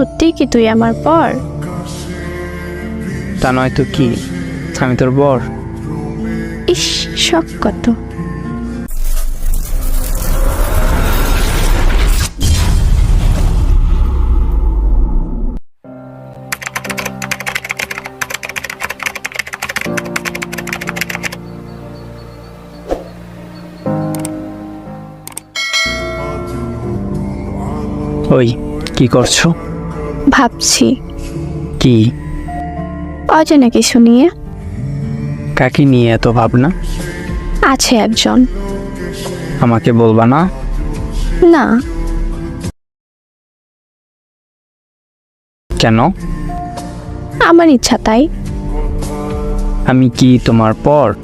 সত্যি কি তুই আমার পর? তা নয় তো কি? আমি তোর বর। ইস শখ কত। ওই কি করছ? ভাবছি। কি? অজানা কিছু নিয়ে কাকে নিয়ে এত ভাবনা? আছে একজন। আমাকে বলবা না? না। কেন? আমার ইচ্ছা তাই। আমি কি তোমার পর?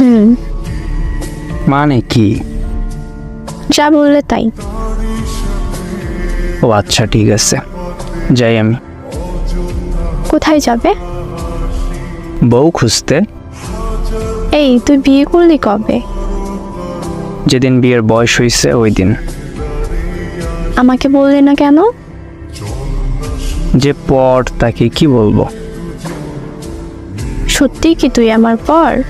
হুম। মানে কি? যা বললে তাই। ও আচ্ছা ঠিক আছে। যাই আমি। কোথায় যাবে? বউ খুঁজতে। এই তুই বিয়ে করলি কবে? যেদিন বিয়ের বয়স হয়েছে ওই দিন। আমাকে বললি না কেন? যে পর তাকে কি বলব? সত্যি কি তুই আমার পর?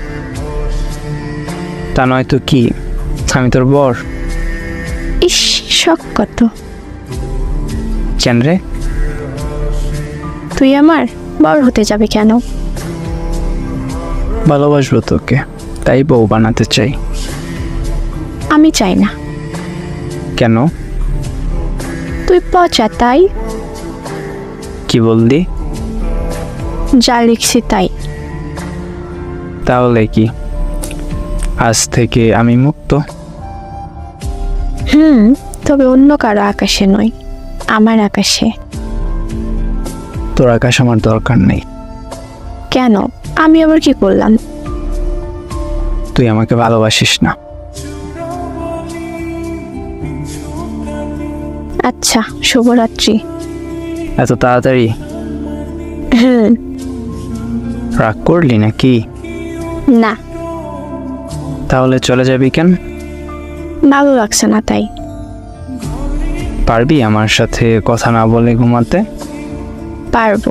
তা নয় তো কি? আমি তোর বর। ইস শখ কত। চেন রে? তুই আমার বড় হতে যাবে কেন? ভালোবাসবো তোকে তাই বউ বানাতে চাই। আমি চাই না। কেন? তুই পচা তাই? কি বললি? যা লিখছি তাই। তাহলে কি? আজ থেকে আমি মুক্ত? হুম তবে অন্য কারও আকাশে নয় আমার আকাশে। তোর আকাশ আমার দরকার নেই। কেন? আমি আবার কি করলাম? তুই আমাকে ভালোবাসিস না। আচ্ছা শুভরাত্রি। এত তাড়াতাড়ি? হুম। রাগ করলি নাকি? না। তাহলে চলে যাবি কেন? ভালো লাগছে না তাই। পারবি আমার সাথে কথা না বলে ঘুমাতে? পারব।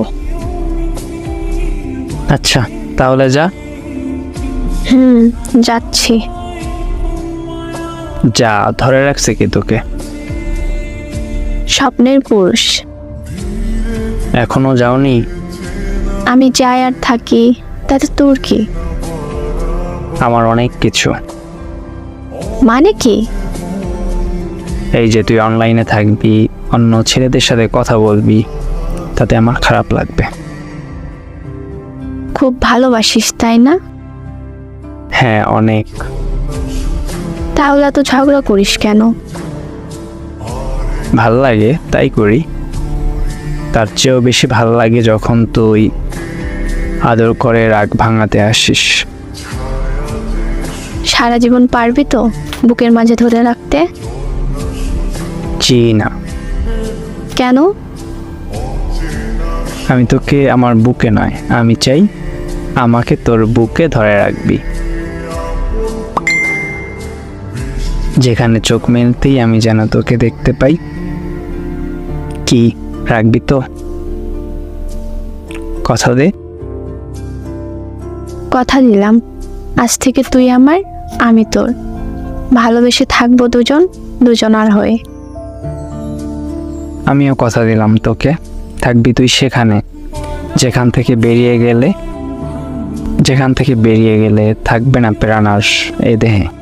আচ্ছা তাহলে যা। হুম যাচ্ছি। যা ধরে রাখছে কি তোকে। স্বপ্নের পুরুষ এখনও যাওনি? আমি যাই আর থাকি তাতে তোর কি? আমার অনেক কিছু। মানে কি? এই যে তুই অনলাইনে থাকবি অন্য ছেলেদের সাথে কথা বলবি তাতে আমার খারাপ লাগবে। খুব ভালোবাসিস তাই না? হ্যাঁ অনেক। তাহলে এত ঝগড়া করিস কেন? ভালো লাগে তাই করি। তার চেয়েও বেশি ভালো লাগে যখন তুই আদর করে রাগ ভাঙাতে আসিস। সারা জীবন পারবি তো বুকের মাঝে ধরে রাখতে? জি না। কেন? আমি তোকে আমার বুকে নয় আমি চাই আমাকে তোর বুকে ধরে রাখবি। যেখানে চোখ মেলতেই আমি যেন তোকে দেখতে পাই। কি রাখবি তো? কথা দে। কথা দিলাম। আজ থেকে তুই আমার আমি তোর। ভালোবেসে থাকব দুজন দুজনার হয়ে। আমিও কথা দিলাম তোকে। থাকবি তুই সেখানে। যেখান থেকে বেরিয়ে গেলে যেখান থেকে বেরিয়ে গেলে থাকবে না প্রাণাস এ দেহে।